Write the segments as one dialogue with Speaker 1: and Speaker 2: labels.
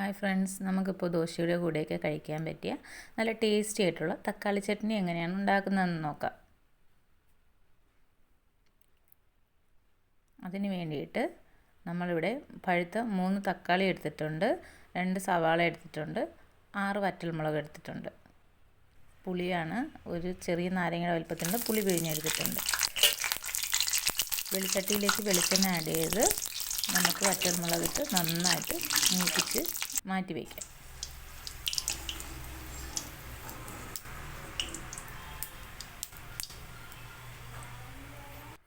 Speaker 1: Hi friends നമുക്കിപ്പോൾ ദോശയുടെ കൂടെയൊക്കെ കഴിക്കാൻ പറ്റിയ നല്ല ടേസ്റ്റി ആയിട്ടുള്ള തക്കാളി ചട്നി എങ്ങനെയാണ് ഉണ്ടാക്കുന്നതെന്ന് നോക്കാം. അതിന് വേണ്ടിയിട്ട് നമ്മളിവിടെ പഴുത്ത മൂന്ന് തക്കാളി എടുത്തിട്ടുണ്ട് രണ്ട് സവാള എടുത്തിട്ടുണ്ട് ആറ് വറ്റൽമുളക് എടുത്തിട്ടുണ്ട്. പുളിയാണ് ഒരു ചെറിയ നാരങ്ങയുടെ വലുപ്പത്തിന്റെ പുളി പിഴിഞ്ഞെടുത്തിട്ടുണ്ട്. വെളിച്ചട്ടിയിലേക്ക് വെളിച്ചെണ്ണ ആഡ് ചെയ്ത് നമുക്ക് വറ്റൽമുളകിട്ട് നന്നായിട്ട് മൂപ്പിച്ച് മാറ്റി വയ്ക്കാം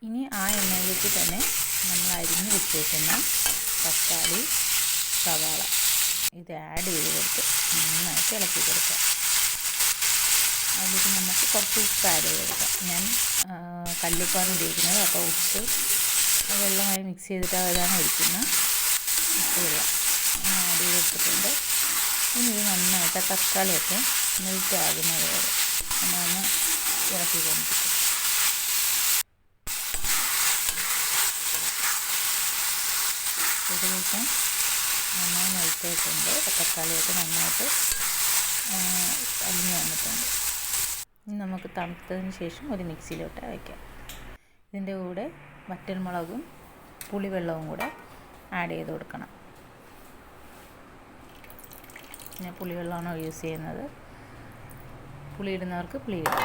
Speaker 1: ഇനി ആ എണ്ണയിലേക്ക് തന്നെ നമ്മൾ അരിഞ്ഞ് വെച്ചേക്കുന്ന തക്കാളി സവാള ഇത് ആഡ് ചെയ്ത് കൊടുത്ത് നന്നായിട്ട് ഇളക്കി കൊടുക്കാം. അതിലേക്ക് നമുക്ക് കുറച്ച് ഉപ്പ് ആഡ് ചെയ്ത് കൊടുക്കാം. ഞാൻ കല്ലുപ്പാണ് ഉപയോഗിക്കുന്നത്. അപ്പോൾ ഉപ്പ് വെള്ളമായി മിക്സ് ചെയ്തിട്ട് ഒഴിക്കുന്നത്. ഉപ്പ് വെള്ളം. ആഡ് ഇനി ഇത് നന്നായിട്ട് തക്കാളിയൊക്കെ മെൽറ്റ് ആകുന്നത് വരെ നമ്മളൊന്ന് ഇറക്കി കൊണ്ടിരിക്കും. ഏകദേശം നന്നായി മെൽറ്റ് ആയിട്ടുണ്ട്. തക്കാളിയൊക്കെ നന്നായിട്ട് അലിഞ്ഞു വന്നിട്ടുണ്ട്. ഇനി നമുക്ക് തണുത്തതിന് ശേഷം ഒരു മിക്സിയിലോട്ട് അരയ്ക്കാം. ഇതിന്റെ കൂടെ വറ്റൽമുളകും പുളിവെള്ളവും കൂടെ ആഡ് ചെയ്ത് കൊടുക്കണം. ഞാൻ പുളിവെള്ളമാണ് യൂസ് ചെയ്യുന്നത്. പുളി ഇടുന്നവർക്ക് പുളി ഇടാം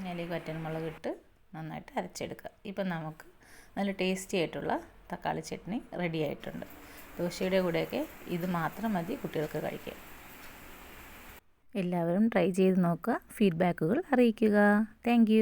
Speaker 1: അതിലേക്ക് വറ്റൽമുളക് ഇട്ട് നന്നായിട്ട് അരച്ചെടുക്കുക. ഇപ്പം നമുക്ക് നല്ല ടേസ്റ്റി ആയിട്ടുള്ള തക്കാളി ചട്നി റെഡി ആയിട്ടുണ്ട്. ദോശയുടെ കൂടെയൊക്കെ ഇത് മാത്രം മതി കുട്ടികൾക്ക് കഴിക്കാൻ. എല്ലാവരും ട്രൈ ചെയ്ത് നോക്കുക. ഫീഡ്ബാക്കുകൾ അറിയിക്കുക. താങ്ക്